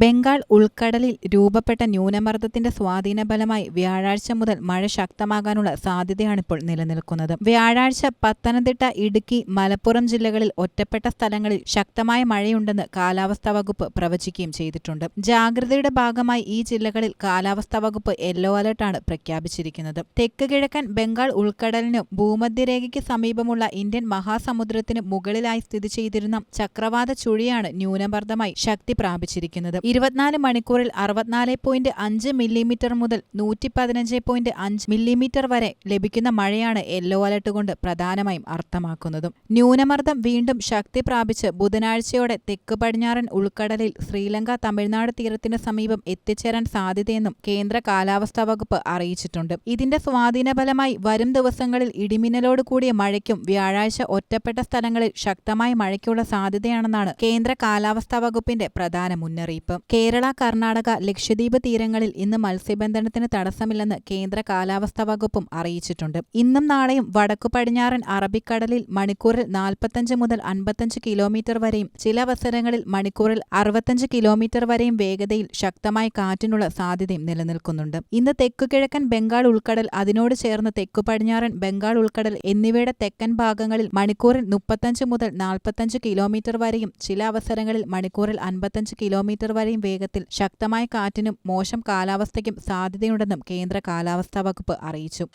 ബംഗാൾ ഉൾക്കടലിൽ രൂപപ്പെട്ട ന്യൂനമർദ്ദത്തിന്റെ സ്വാധീന ഫലമായി വ്യാഴാഴ്ച മുതൽ മഴ ശക്തമാകാനുള്ള സാധ്യതയാണിപ്പോൾ നിലനിൽക്കുന്നത്. വ്യാഴാഴ്ച പത്തനംതിട്ട ഇടുക്കി മലപ്പുറം ജില്ലകളിൽ ഒറ്റപ്പെട്ട സ്ഥലങ്ങളിൽ ശക്തമായ മഴയുണ്ടെന്ന് കാലാവസ്ഥാ വകുപ്പ് പ്രവചിക്കുകയും ചെയ്തിട്ടുണ്ട്. ജാഗ്രതയുടെ ഭാഗമായി ഈ ജില്ലകളിൽ കാലാവസ്ഥാ വകുപ്പ് യെല്ലോ അലർട്ടാണ് പ്രഖ്യാപിച്ചിരിക്കുന്നത്. തെക്ക് കിഴക്കൻ ബംഗാൾ ഉൾക്കടലിനും ഭൂമധ്യരേഖയ്ക്ക് സമീപമുള്ള ഇന്ത്യൻ മഹാസമുദ്രത്തിന് മുകളിലായി സ്ഥിതി ചെയ്തിരുന്ന ചക്രവാത ചുഴിയാണ് ന്യൂനമർദ്ദമായി ശക്തി പ്രാപിച്ചിരിക്കുന്നത്. ഇരുപത്തിനാല് മണിക്കൂറിൽ അറുപത്തിനാല് പോയിന്റ് അഞ്ച് മില്ലിമീറ്റർ മുതൽ നൂറ്റി പതിനഞ്ച് പോയിന്റ് അഞ്ച് മില്ലിമീറ്റർ വരെ ലഭിക്കുന്ന മഴയാണ് യെല്ലോ അലർട്ട് കൊണ്ട് പ്രധാനമായും അർത്ഥമാക്കുന്നതും. ന്യൂനമർദ്ദം വീണ്ടും ശക്തി പ്രാപിച്ച് ബുധനാഴ്ചയോടെ തെക്ക് പടിഞ്ഞാറൻ ഉൾക്കടലിൽ ശ്രീലങ്ക തമിഴ്നാട് തീരത്തിന് സമീപം എത്തിച്ചേരാൻ സാധ്യതയെന്നും കേന്ദ്ര കാലാവസ്ഥാ വകുപ്പ് അറിയിച്ചിട്ടുണ്ട്. ഇതിന്റെ സ്വാധീനഫലമായി വരും ദിവസങ്ങളിൽ ഇടിമിന്നലോട് കൂടിയ മഴയ്ക്കും വ്യാഴാഴ്ച ഒറ്റപ്പെട്ട സ്ഥലങ്ങളിൽ ശക്തമായ മഴയ്ക്കുള്ള സാധ്യതയാണെന്നാണ് കേന്ദ്ര കാലാവസ്ഥാ വകുപ്പിന്റെ പ്രധാന മുന്നറിയിപ്പ്. കേരള കർണാടക ലക്ഷദ്വീപ് തീരങ്ങളിൽ ഇന്ന് മത്സ്യബന്ധനത്തിന് തടസ്സമില്ലെന്ന് കേന്ദ്ര കാലാവസ്ഥാ വകുപ്പും അറിയിച്ചിട്ടുണ്ട്. ഇന്നും നാളെയും വടക്കു പടിഞ്ഞാറൻ അറബിക്കടലിൽ മണിക്കൂറിൽ നാൽപ്പത്തഞ്ച് മുതൽ അൻപത്തഞ്ച് കിലോമീറ്റർ വരെയും ചില അവസരങ്ങളിൽ മണിക്കൂറിൽ അറുപത്തഞ്ച് കിലോമീറ്റർ വരെയും വേഗതയിൽ ശക്തമായ കാറ്റിനുള്ള സാധ്യതയും നിലനിൽക്കുന്നുണ്ട്. ഇന്ന് തെക്കുകിഴക്കൻ ബംഗാൾ ഉൾക്കടൽ അതിനോട് ചേർന്ന് തെക്കു പടിഞ്ഞാറൻ ബംഗാൾ ഉൾക്കടൽ എന്നിവയുടെ തെക്കൻ ഭാഗങ്ങളിൽ മണിക്കൂറിൽ മുപ്പത്തഞ്ച് മുതൽ നാൽപ്പത്തഞ്ച് കിലോമീറ്റർ വരെയും ചില അവസരങ്ങളിൽ മണിക്കൂറിൽ അൻപത്തഞ്ച് കിലോമീറ്റർ വരെയും വേഗത്തിൽ ശക്തമായ കാറ്റിനും മോശം കാലാവസ്ഥയ്ക്കും സാധ്യതയുണ്ടെന്നും കേന്ദ്ര കാലാവസ്ഥാ വകുപ്പ് അറിയിച്ചു.